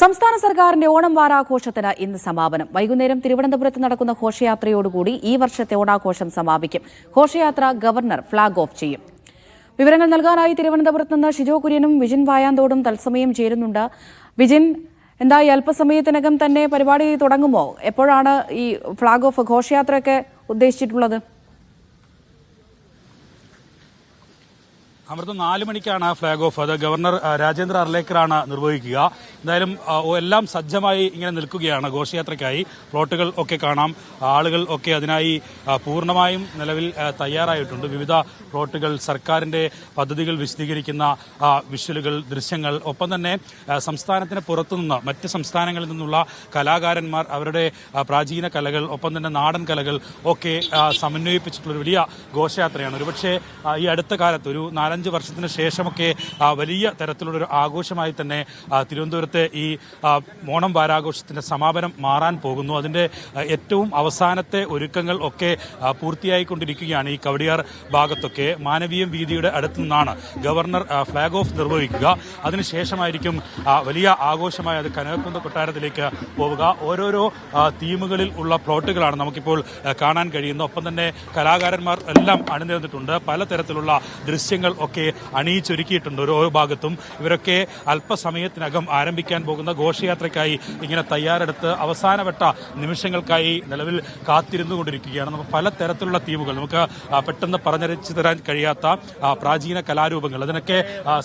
സംസ്ഥാന സർക്കാരിന്റെ ഓണം വാരാഘോഷത്തിന് ഇന്ന് സമാപനം. വൈകുന്നേരം തിരുവനന്തപുരത്ത് നടക്കുന്ന ഘോഷയാത്രയോടുകൂടി ഈ വർഷത്തെ ഓണാഘോഷം സമാപിക്കും. ഘോഷയാത്ര ഗവർണർ ഫ്ളാഗ് ഓഫ് ചെയ്യും. വിവരങ്ങൾ നൽകാനായി തിരുവനന്തപുരത്ത് നിന്ന് ഷിജോ കുര്യനും വിജിൻ വായാന്തോടും തത്സമയം ചേരുന്നുണ്ട്. വിജിൻ എന്താ ഈ അല്പസമയത്തിനകം തന്നെ പരിപാടി തുടങ്ങുമോ? എപ്പോഴാണ് ഈ ഫ്ളാഗ് ഓഫ് ഘോഷയാത്രയൊക്കെ ഉദ്ദേശിച്ചിട്ടുള്ളത്? അമൃത നാല് മണിക്കാണ് ഫ്ളാഗ് ഓഫ് അത് ഗവർണർ രാജേന്ദ്ര അർലേക്കറാണ് നിർവഹിക്കുക. എന്തായാലും എല്ലാം സജ്ജമായി ഇങ്ങനെ നിൽക്കുകയാണ് ഘോഷയാത്രയ്ക്കായി. പ്ലോട്ടുകൾ ഒക്കെ കാണാം. ആളുകൾ ഒക്കെ അതിനായി പൂർണമായും നിലവിൽ തയ്യാറായിട്ടുണ്ട്. വിവിധ പ്ലോട്ടുകൾ സർക്കാരിന്റെ പദ്ധതികൾ വിശദീകരിക്കുന്ന വിഷലുകൾ ദൃശ്യങ്ങൾ. ഒപ്പം തന്നെ സംസ്ഥാനത്തിന് പുറത്തുനിന്ന് മറ്റ് സംസ്ഥാനങ്ങളിൽ നിന്നുള്ള കലാകാരന്മാർ അവരുടെ പ്രാചീന കലകൾ ഒപ്പം തന്നെ നാടൻ കലകൾ ഒക്കെ സമന്വയിപ്പിച്ചിട്ടുള്ള ഒരു വലിയ ഘോഷയാത്രയാണ്. ഒരുപക്ഷെ ഈ അടുത്ത കാലത്ത് ഒരു നാലഞ്ച് വർഷത്തിന് ശേഷമൊക്കെ വലിയ തരത്തിലുള്ള ഒരു ആഘോഷമായി തന്നെ തിരുവനന്തപുരത്തെ ഈ ഓണം വാരാഘോഷത്തിന്റെ സമാപനം മാറാൻ പോകുന്നു. അതിന്റെ ഏറ്റവും അവസാനത്തെ ഒരുക്കങ്ങൾ ഒക്കെ പൂർത്തിയായിക്കൊണ്ടിരിക്കുകയാണ് ഈ കവടിയാർ ഭാഗത്തൊക്കെ. മാനവീയം വീതിയുടെ അടുത്തു നിന്നാണ് ഗവർണർ ഫ്ളാഗ് ഓഫ് നിർവഹിക്കുക. അതിനുശേഷമായിരിക്കും വലിയ ആഘോഷമായി അത് കനകക്കുന്ന് കൊട്ടാരത്തിലേക്ക് പോവുക. ഓരോരോ തീമുകളിൽ ഉള്ള പ്ലോട്ടുകളാണ് നമുക്കിപ്പോൾ കാണാൻ കഴിയുന്നത്. ഒപ്പം തന്നെ കലാകാരന്മാർ എല്ലാം അണിനിരന്നിട്ടുണ്ട്. പലതരത്തിലുള്ള ദൃശ്യങ്ങൾ ഒക്കെ അണിയിച്ചൊരുക്കിയിട്ടുണ്ട് ഓരോ ഭാഗത്തും. ഇവരൊക്കെ അല്പസമയത്തിനകം ആരംഭിക്കാൻ പോകുന്ന ഘോഷയാത്രയ്ക്കായി ഇങ്ങനെ തയ്യാറെടുത്ത് അവസാനവട്ട നിമിഷങ്ങൾക്കായി നിലവിൽ കാത്തിരുന്നു കൊണ്ടിരിക്കുകയാണ് നമുക്ക് പല തരത്തിലുള്ള തീമുകൾ നമുക്ക് പെട്ടെന്ന് പറഞ്ഞരച്ചു തരാൻ കഴിയാത്ത പ്രാചീന കലാരൂപങ്ങൾ. അതിനൊക്കെ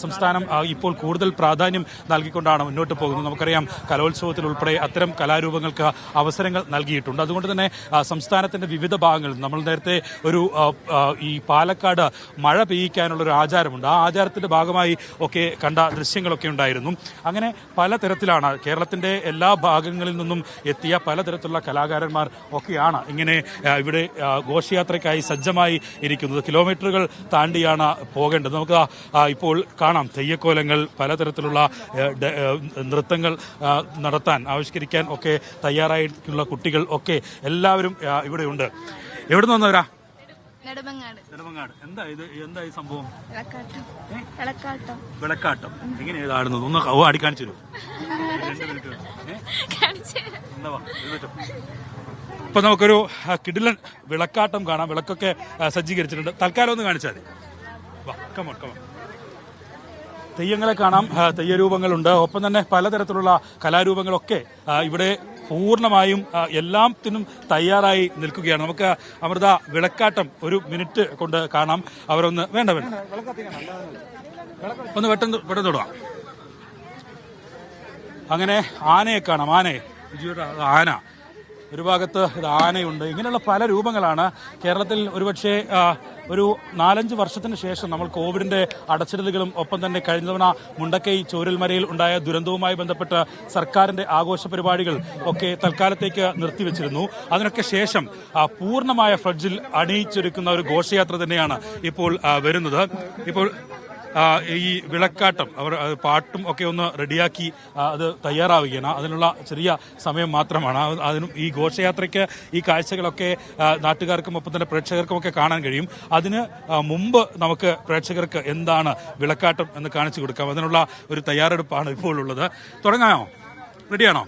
സംസ്ഥാനം ഇപ്പോൾ കൂടുതൽ പ്രാധാന്യം നൽകിക്കൊണ്ടാണ് മുന്നോട്ട് പോകുന്നത്. നമുക്കറിയാം കലോത്സവത്തിൽ ഉൾപ്പെടെ അത്തരം കലാരൂപങ്ങൾക്ക് അവസരങ്ങൾ നൽകിയിട്ടുണ്ട്. അതുകൊണ്ട് തന്നെ സംസ്ഥാനത്തിന്റെ വിവിധ ഭാഗങ്ങളിൽ നമ്മൾ നേരത്തെ ഒരു ഈ പാലക്കാട് മഴ പെയ്യിക്കാനുള്ള ഒരു ആചാരമുണ്ട്. ആ ആചാരത്തിന്റെ ഭാഗമായി ഒക്കെ കണ്ട ദൃശ്യങ്ങളൊക്കെ ഉണ്ടായിരുന്നു. അങ്ങനെ പലതരത്തിലാണ് കേരളത്തിന്റെ എല്ലാ ഭാഗങ്ങളിൽ നിന്നും എത്തിയ പലതരത്തിലുള്ള കലാകാരന്മാർ ഒക്കെയാണ് ഇങ്ങനെ ഇവിടെ ഘോഷയാത്രയ്ക്കായി സജ്ജമായി ഇരിക്കുന്നത്. കിലോമീറ്ററുകൾ താണ്ടിയാണ് പോകേണ്ടത്. നമുക്ക് ഇപ്പോൾ കാണാം. തെയ്യക്കോലങ്ങൾ പലതരത്തിലുള്ള നൃത്തങ്ങൾ നടത്താൻ ആവിഷ്കരിക്കാൻ ഒക്കെ തയ്യാറായിട്ടുള്ള കുട്ടികൾ ഒക്കെ എല്ലാവരും ഇവിടെ ഇവിടെയുണ്ട് എവിടെ നിന്ന് വന്നവരാ? നെടുമങ്ങാട്. എന്താ ഇത്? എന്താ ഈ സംഭവം? വിളക്കാട്ടം. ആടുന്നത്? ഒന്ന് ഓ കാണിച്ചു എഴുന്നേറ്റോ. ഇപ്പൊ നമുക്കൊരു കിടിലൻ വിളക്കാട്ടം കാണാം. വിളക്കൊക്കെ സജ്ജീകരിച്ചിട്ടുണ്ട്. തൽക്കാലം ഒന്ന് കാണിച്ചാൽ മതി. വാ കമോൺ കമോൺ തെയ്യങ്ങളെ കാണാം. തെയ്യരൂപങ്ങളുണ്ട്. ഒപ്പം തന്നെ പലതരത്തിലുള്ള കലാരൂപങ്ങളൊക്കെ ഇവിടെ പൂർണമായും എല്ലാത്തിനും തയ്യാറായി നിൽക്കുകയാണ്. നമുക്ക് അമൃത വിളക്കാട്ടം ഒരു മിനിറ്റ് കൊണ്ട് കാണാം. അവരൊന്ന് വേണ്ട വേണ്ട. ഒന്ന് പെട്ടെന്ന് പെട്ടെന്ന് തൊടുക. അങ്ങനെ ആനയെ കാണാം. ആനയെ. ആന. ഒരു ഭാഗത്ത് ഇത് ആനയുണ്ട്. ഇങ്ങനെയുള്ള പല രൂപങ്ങളാണ് കേരളത്തിൽ ഒരുപക്ഷെ ഒരു നാലഞ്ച് വർഷത്തിന് ശേഷം നമ്മൾ കോവിഡിന്റെ അടച്ചിടലുകളും ഒപ്പം തന്നെ കഴിഞ്ഞ തവണ മുണ്ടക്കൈ ചോരൽമരയിൽ ഉണ്ടായ ദുരന്തവുമായി ബന്ധപ്പെട്ട് സർക്കാരിന്റെ ആഘോഷ പരിപാടികൾ ഒക്കെ തൽക്കാലത്തേക്ക് നിർത്തിവെച്ചിരുന്നു. അതിനൊക്കെ ശേഷം പൂർണമായ ഫ്ലഡ്ജിൽ അണിയിച്ചൊരുക്കുന്ന ഒരു ഘോഷയാത്ര തന്നെയാണ് ഇപ്പോൾ വരുന്നത്. ഇപ്പോൾ ഈ വിളക്കാട്ടം അവർ പാട്ടും ഒക്കെ ഒന്ന് റെഡിയാക്കി അത് തയ്യാറാവുകയാണ്. അതിനുള്ള ചെറിയ സമയം മാത്രമാണ്. അതിനും ഈ ഘോഷയാത്രയ്ക്ക് ഈ കാഴ്ചകളൊക്കെ നാട്ടുകാർക്കും ഒപ്പം തന്നെ പ്രേക്ഷകർക്കും ഒക്കെ കാണാൻ കഴിയും. അതിന് മുമ്പ് നമുക്ക് പ്രേക്ഷകർക്ക് എന്താണ് വിളക്കാട്ടം എന്ന് കാണിച്ചു കൊടുക്കാം. അതിനുള്ള ഒരു തയ്യാറെടുപ്പാണ് ഇപ്പോൾ ഉള്ളത് തുടങ്ങാമോ? റെഡിയാണോ?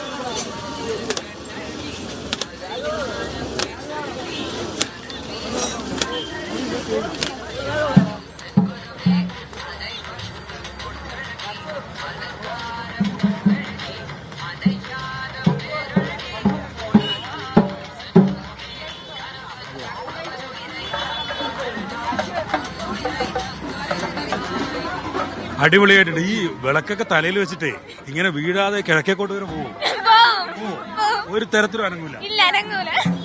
അടിപൊളിയായിട്ടുണ്ട്. ഈ വിളക്കൊക്കെ തലയിൽ വെച്ചിട്ടേ ഇങ്ങനെ വീഴാതെ കിഴക്കേക്കോട്ട് വരെ പോകും ഒരു തരത്തിലും അനങ്ങൂല.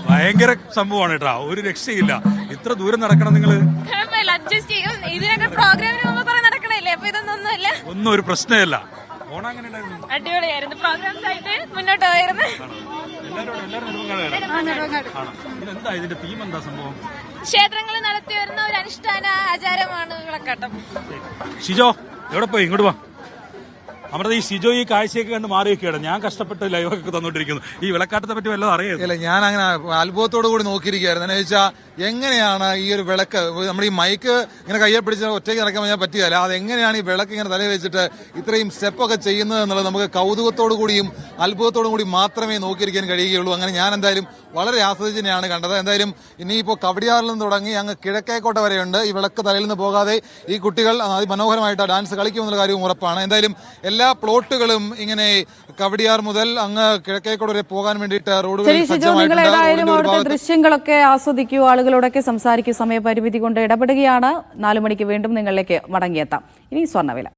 ഭയങ്കര സംഭവമാണ് കേട്ടാ. ഒരു രക്ഷയില്ല. ഇത്ര ദൂരം നടക്കണം നിങ്ങൾ. ഒന്നും ഒരു പ്രശ്നമല്ല. ഓണം അങ്ങനെ ഉണ്ടായിരുന്നു? അടിപൊളിയായിരുന്നു. പ്രോഗ്രാംസ് ആയിട്ട് മുന്നോട്ട് പോയിരുന്നു. എല്ലാവരും എല്ലാവരും നെടുമങ്ങാടായിരുന്നു. ആണോ? ഇതിന്റെ തീം എന്താ സംഭവം? ക്ഷേത്രങ്ങളിൽ നടത്തി വരുന്ന ഒരു അനുഷ്ഠാന ആചാരമാണ് വിളക്കാട്ടം. ഷിജോ എവിടെ പോയി? ഇങ്ങോട്ട് വാ. അമൃത ഈ ഷിജോ ഈ കാഴ്ചയൊക്കെ കണ്ട് മാറി വെക്കുകയാണ് ഞാൻ കഷ്ടപ്പെട്ട് ലൈവൊക്കെ തന്നോണ്ടിരിക്കുന്നു. ഈ വിളക്കാട്ടത്തെ പറ്റി വല്ലതും അറിയാം ഇല്ല ഞാൻ അങ്ങനെ അത്ഭുതത്തോടു കൂടി നോക്കിയിരിക്കുകയായിരുന്നു. എന്ന് വെച്ചാൽ എങ്ങനെയാണ് ഈ ഒരു വിളക്ക്? നമ്മുടെ ഈ മൈക്ക് ഇങ്ങനെ കയ്യെ പിടിച്ച് ഒറ്റയ്ക്ക് നടക്കാൻ ഞാൻ പറ്റിയല്ല അത് എങ്ങനെയാണ് ഈ വിളക്ക് ഇങ്ങനെ തലയിൽ വെച്ചിട്ട് ഇത്രയും സ്റ്റെപ്പൊക്കെ ചെയ്യുന്നത് എന്നുള്ളത് നമുക്ക് കൗതുകത്തോടു കൂടിയും അത്ഭുതത്തോടു കൂടി മാത്രമേ നോക്കിയിരിക്കാൻ കഴിയുകയുള്ളൂ. അങ്ങനെ ഞാൻ എന്തായാലും വളരെ ആസ്വദിച്ചിനെയാണ് കണ്ടത്. എന്തായാലും ഇനിയിപ്പോൾ കവടിയാറിൽ നിന്ന് തുടങ്ങി അങ്ങ് കിഴക്കേക്കോട്ട വരെയുണ്ട്. ഈ വിളക്ക് തലയിൽ നിന്ന് പോകാതെ ഈ കുട്ടികൾ അതിമനോഹരമായിട്ട് ഡാൻസ് കളിക്കുമെന്നുള്ള കാര്യവും ഉറപ്പാണ്. എന്തായാലും എല്ലാ പ്ലോട്ടുകളും ഇങ്ങനെ കവടിയാർ മുതൽ അങ്ങ് കിഴക്കേക്കോട്ട വരെ പോകാൻ വേണ്ടിയിട്ട് റോഡുകൾ ദൃശ്യങ്ങളൊക്കെ ആസ്വദിക്കൂ. ആളുകളോടൊക്കെ സമയപരിധി കൊണ്ട് ഇടപെടുകയാണ്. നാലു മണിക്ക് വീണ്ടും നിങ്ങളിലേക്ക് മടങ്ങിയെത്താം. ഇനി സ്വർണവില.